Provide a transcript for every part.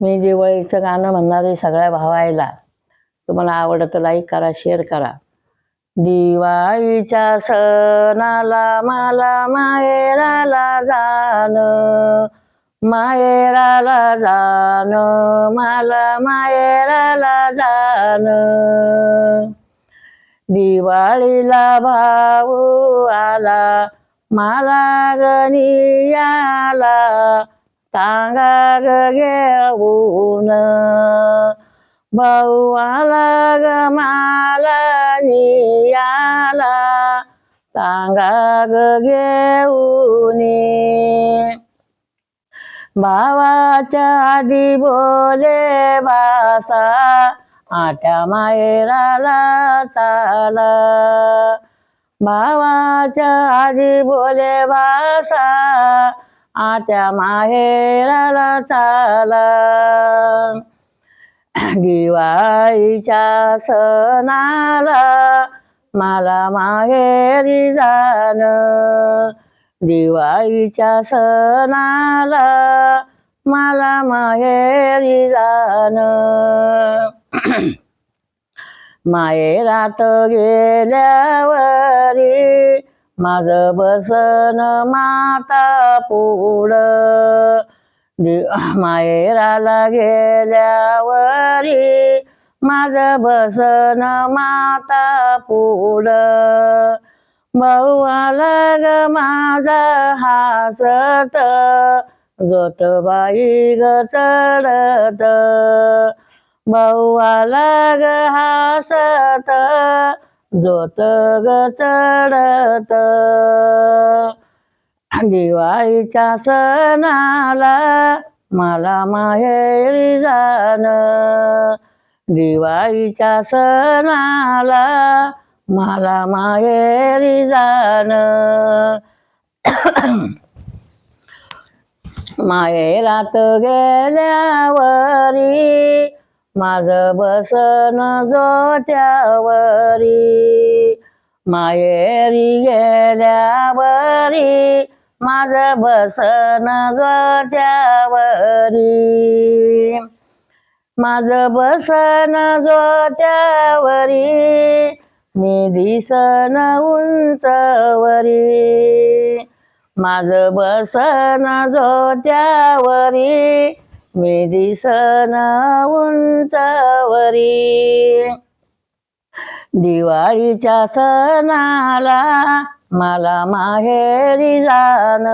मी दिवाळीचं गाणं म्हणणारे सगळ्या भावायला. तुम्हाला आवडतं तर लाईक करा शेअर करा. दिवाळीच्या सणाला मला माहेराला जाण माहेराला जाण मला माहेराला जाण. दिवाळीला भाऊ आला मला गणी आला टांगा ग घेऊन भाऊ आला ग मला नियाला टांगा ग घेऊन भावाच्या आधी बोले भाषा आट्या मायराला चाला भावाच्या आधी बोले भाषा आत्या माहेराला चाला. दिवाळीच्या सणाला मला माहेरी जाण. दिवाळीच्या सणाला मला माहेरी जाण. माहेरात गेल्यावरी माझं बसन माता पुढ. माहेराला गेल्यावरी माझं बसन माता पुढ. भाऊ आला ग माझा हासत जोतबाई ग चढत. भाऊ ग हासत जोत ग चढत. दिवाळीच्या सणाला मला माहेरी जाण. दिवाळीच्या सणाला मला माहेरी जाण. माहेरात गेल्यावरी माझं बसन जोत्यावरी मायेरी गेल्यावरी माझं बसन जोत्यावरी. माझं बसन जोत्यावरी मी दिसन उंचवरी. माझं बसन जोत्यावरी मी दिसन दिवाळीच्या सणाला मला माहेरी जाण.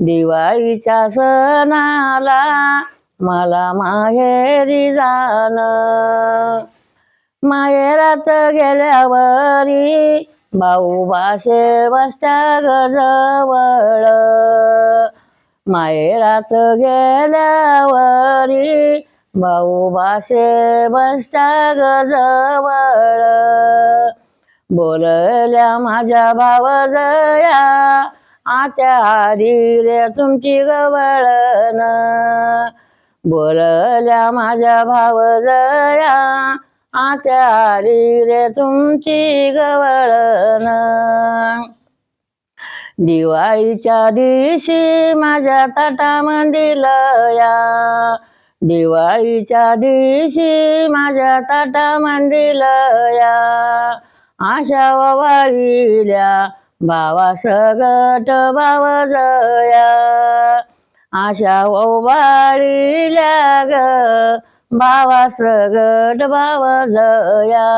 दिवाळीच्या सणाला मला माहेरी जाण. माहेरात गेल्यावरी भाऊ भाषे बसत्या गजवळ. माहेरात गेल्यावरी भाऊ भाषे बसत्या गजवळ. बोलल्या माझ्या भावजया आत्या आली रे तुमची गवळण. बोलल्या माझ्या भावजया आत्या आली रे तुमची गवळण. दिवाळीच्या दिवशी माझ्या ताटामध्ये लया. दिवाळीच्या दिवशी माझ्या ताटामध्ये लया. आशा वाळील्या भावा सगट भाव जया. आशा ओवाळील्या ग भावा सगट भाव जया.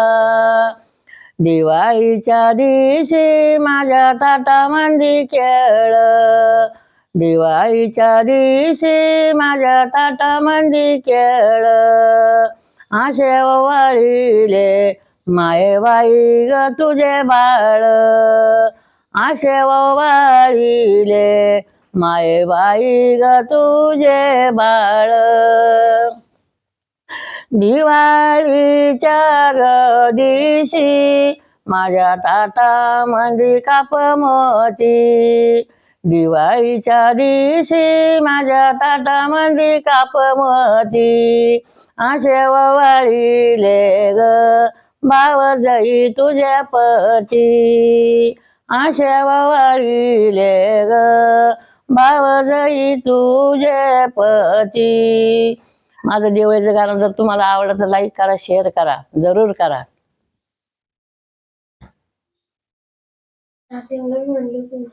दिवाळीच्या दिवशी माझ्या ताटामंदी खेळ दिवाळीच्या दिवशी माझ्या ताटामंदी खेळ आशे वाळीले माये बाई ग तुझे बाळ. आशे वाळीले माये बाई ग तुझे बाळ. दिवाळीच्या ग दिवशी माझ्या ताटामध्ये काप मोती. दिवाळीच्या दिवशी माझ्या ताटामध्ये काप मोती. आशे वाळीले ग भाव जाई तुझ्या पती. आशा वाळीले ग भाव जई तुझे पती. माझं देवळीचं गाणं जर तुम्हाला आवडलं तर लाईक करा शेअर करा. जरूर करा. म्हणलं